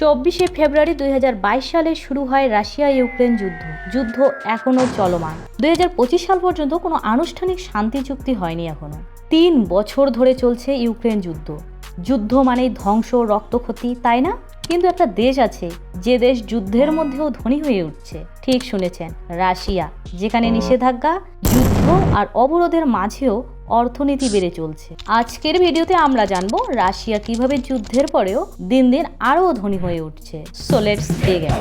চব্বিশে ফেব্রুয়ারি দু হাজার বাইশ সালে শুরু হয় রাশিয়া ইউক্রেন যুদ্ধ। যুদ্ধ এখনও চলমান। দু হাজার পঁচিশ সাল পর্যন্ত কোনো আনুষ্ঠানিক শান্তি চুক্তি হয়নি এখনও তিন বছর ধরে চলছে ইউক্রেন যুদ্ধ। যুদ্ধ মানেই ধ্বংস, রক্তক্ষতি, তাই না? কিন্তু একটা দেশ আছে, যে দেশ যুদ্ধের মধ্যেও ধনী হয়ে উঠছে। ঠিক শুনেছেন, রাশিয়া, যেখানে নিষেধাজ্ঞা, যুদ্ধ আর অবরোধের মাঝেও অর্থনীতি বেড়ে চলছে। আজকের ভিডিওতে আমরা জানব রাশিয়া কীভাবে যুদ্ধের পরেও দিন দিন আরও ধনী হয়ে উঠছে। সো লেটস গেল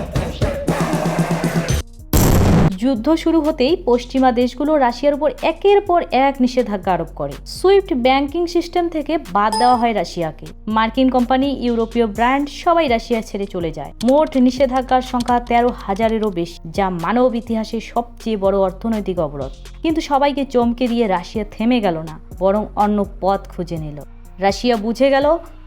যুদ্ধ শুরু হতেই পশ্চিমা দেশগুলো রাশিয়ার উপর একের পর এক নিষেধাজ্ঞা আরোপ করে। সুইফট ব্যাংকিং সিস্টেম থেকে বাদ দেওয়া হয় রাশিয়াকে। মার্কিন কোম্পানি, ইউরোপীয় ব্র্যান্ড সবাই রাশিয়া ছেড়ে চলে যায়। মোট নিষেধাজ্ঞার সংখ্যা তেরো হাজারেরও বেশি, যা মানব ইতিহাসে সবচেয়ে বড় অর্থনৈতিক অবরোধ। কিন্তু সবাইকে চমকে দিয়ে রাশিয়া থেমে গেল না, বরং অন্য পথ খুঁজে নিল। রাশিয়া বুঝে গেল,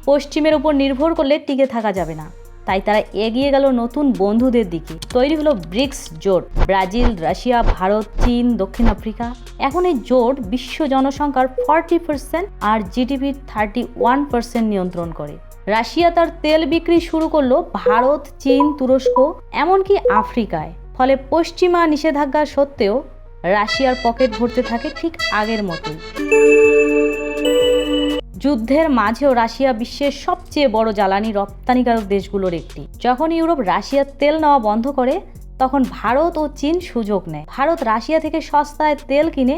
পশ্চিমের উপর নির্ভর করলে টিকে থাকা যাবে না। তাই তারা এগিয়ে গেল নতুন বন্ধুদের দিকে। তৈরি হলো ব্রিক্স জোট, ব্রাজিল, রাশিয়া, ভারত, চীন, দক্ষিণ আফ্রিকা। এখন এই জোট বিশ্ব জনসংখ্যার ফর্টি পার্সেন্ট আর জিডিপির থার্টি ওয়ান পার্সেন্ট নিয়ন্ত্রণ করে। রাশিয়া তার তেল বিক্রি শুরু করল ভারত, চীন, তুরস্ক, এমনকি আফ্রিকায়। ফলে পশ্চিমা নিষেধাজ্ঞা সত্ত্বেও রাশিয়ার পকেট ভরতে থাকে ঠিক আগের মতোই। যুদ্ধের মাঝেও রাশিয়া বিশ্বের সবচেয়ে বড় জ্বালানি রপ্তানিকারক দেশগুলোর একটি। যখন ইউরোপ রাশিয়ার তেল নেওয়া বন্ধ করে, তখন ভারত ও চীন সুযোগ নেয়। ভারত রাশিয়া থেকে সস্তায় তেল কিনে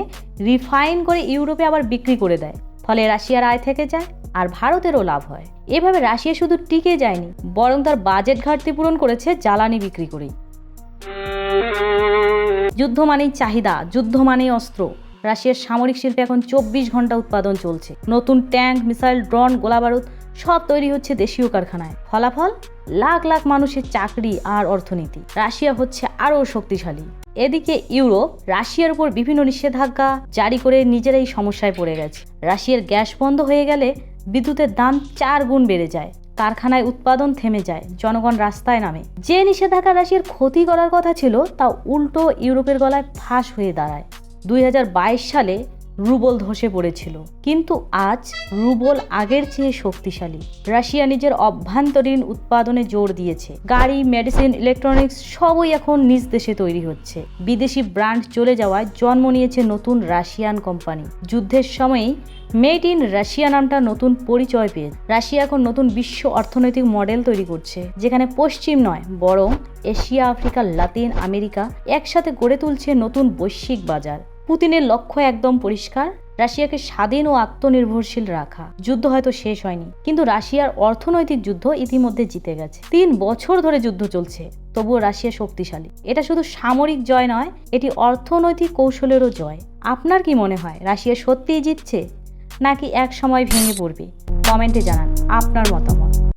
রিফাইন করে ইউরোপে আবার বিক্রি করে দেয়। ফলে রাশিয়ার আয় থেকে যায় আর ভারতেরও লাভ হয়। এভাবে রাশিয়া শুধু টিকে যায়নি, বরং তার বাজেট ঘাটতি পূরণ করেছে জ্বালানি বিক্রি করেই। যুদ্ধ মানেই চাহিদা, যুদ্ধ মানেই অস্ত্র। রাশিয়ার সামরিক শিল্পে এখন চব্বিশ ঘণ্টা উৎপাদন চলছে। নতুন ট্যাঙ্ক, মিসাইল, ড্রোন, গোলাবারুদ সব তৈরি হচ্ছে দেশীয় কারখানায়। ফলাফল? লাখ লাখ মানুষের চাকরি আর অর্থনীতি। রাশিয়া হচ্ছে আরও শক্তিশালী। এদিকে ইউরোপ, রাশিয়ার উপর বিভিন্ন নিষেধাজ্ঞা জারি করে নিজেরাই সমস্যায় পড়ে গেছে। রাশিয়ার গ্যাস বন্ধ হয়ে গেলে বিদ্যুতের দাম চার গুণ বেড়ে যায়। কারখানায় উৎপাদন থেমে যায়, জনগণ রাস্তায় নামে। যে নিষেধাজ্ঞা রাশিয়ার ক্ষতি করার কথা ছিল, তা উল্টো ইউরোপের গলায় ফাঁস হয়ে দাঁড়ায়। দুই হাজার বাইশ সালে রুবল ধসে পড়েছিল। কিন্তু আজ রুবল আগের চেয়ে শক্তিশালী। রাশিয়া নিজের অভ্যন্তরীণ উৎপাদনে জোর দিয়েছে। গাড়ি, মেডিসিন, ইলেকট্রনিক্স সবই এখন নিজ দেশে তৈরি হচ্ছে। বিদেশি ব্র্যান্ড চলে যাওয়ায় জন্ম নিয়েছে নতুন রাশিয়ান কোম্পানি। যুদ্ধের সময়ই মেড ইন রাশিয়া নামটা নতুন পরিচয় পেয়ে রাশিয়া এখন নতুন বিশ্ব অর্থনৈতিক মডেল তৈরি করছে, যেখানে পশ্চিম নয়, বরং এশিয়া, আফ্রিকা, লাতিন আমেরিকা একসাথে গড়ে তুলছে নতুন বৈশ্বিক বাজার। পুতিনের লক্ষ্য একদম পরিষ্কার, রাশিয়াকে স্বাধীন ও আত্মনির্ভরশীল রাখা। যুদ্ধ হয়তো শেষ হয়নি, কিন্তু রাশিয়ার অর্থনৈতিক যুদ্ধ ইতিমধ্যে জিতে গেছে। তিন বছর ধরে যুদ্ধ চলছে, তবুও রাশিয়া শক্তিশালী। এটা শুধু সামরিক জয় নয়, এটি অর্থনৈতিক কৌশলেরও জয়। আপনার কি মনে হয়, রাশিয়া সত্যিই জিতছে, নাকি এক সময় ভেঙে পড়বে? কমেন্টে জানান আপনার মতামত।